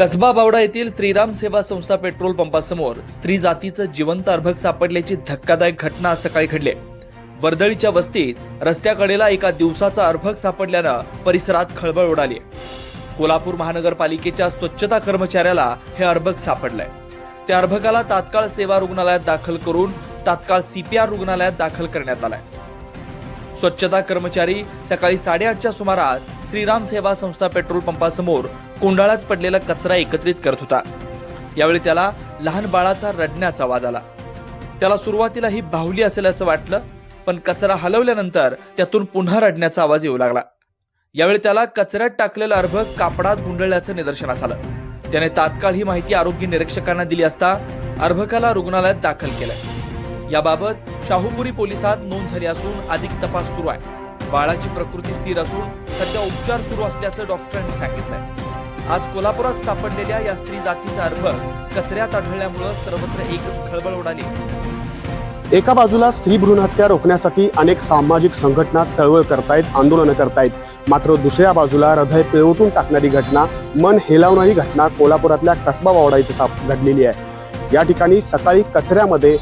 कसबा बावडा येथील श्रीराम सेवा संस्था पेट्रोल पंपासमोर स्त्री जातीचं जिवंत अर्भक सापडल्याची धक्कादायक घटना आज सकाळी घडली. वर्दळीच्या वस्तीत रस्त्याकडेला एका दिवसाचा अर्भक सापडल्यानं परिसरात खळबळ उडाली. कोल्हापूर महानगरपालिकेच्या स्वच्छता कर्मचाऱ्याला हे अर्भक सापडलंय. त्या अर्भकाला तात्काळ सेवा रुग्णालयात दाखल करून तात्काळ सीपीआर रुग्णालयात दाखल करण्यात आलाय. स्वच्छता कर्मचारी सकाळी साडेआठच्या सुमारास श्रीराम सेवा संस्था पेट्रोल पंपासमोर कोंडाळ्यात पडलेला कचरा एकत्रित करत होता. यावेळी त्याला लहान बाळाचा रडण्याचा आवाज आला. त्याला सुरुवातीला ही बाहुली असेल असं वाटलं पण कचरा हलवल्यानंतर त्यातून पुन्हा रडण्याचा आवाज येऊ लागला. यावेळी त्याला कचऱ्यात टाकलेलं अर्भक कापडात गुंडळल्याचं निदर्शनास आलं. त्याने तात्काळ ही माहिती आरोग्य निरीक्षकांना दिली असता अर्भकाला रुग्णालयात दाखल केलं. याबाबत शाहूपुरी पोलिसात नोंद झाली असून अधिक तपास सुरू आहे. बाळाची प्रकृती स्थिर असून सध्या उपचार सुरू असल्याचं डॉक्टरांनी सांगितलंय. आज कोल्हापुरात सापडलेल्या या स्त्री जातीचा अर्भक कचऱ्यात आढळल्यामुळं सर्वत्र एकच खळबळ उडाली. एका बाजूला स्त्री भ्रूण हत्या रोखण्यासाठी अनेक सामाजिक संघटना चळवळ करतायत आंदोलनं करतायत. मात्र दुसऱ्या बाजूला हृदय पिळवटून टाकणारी घटना मन हेलावणारी घटना कोल्हापुरातल्या कसबा वावडा इथे घडलेली आहे. या ठिकाणी सकाळी कचऱ्यामध्ये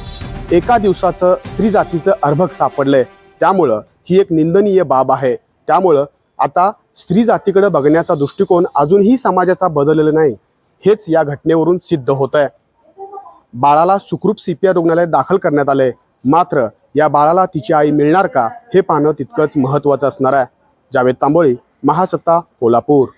एका दिवसाचं स्त्री जातीचं अर्भक सापडलंय. त्यामुळं ही एक निंदनीय बाब आहे. त्यामुळं आता स्त्री जातीकडे बघण्याचा दृष्टिकोन अजूनही समाजाचा बदललेला नाही. हेच या घटनेवरून सिद्ध होत आहे बाळाला सुखरूप सीपीआर रुग्णालयात दाखल करण्यात आले मात्र या बाळाला तिची आई मिळणार का हे पाहणं तितकंच महत्त्वाचं असणार आहे. जावेद तांबोळी महासत्ता कोल्हापूर.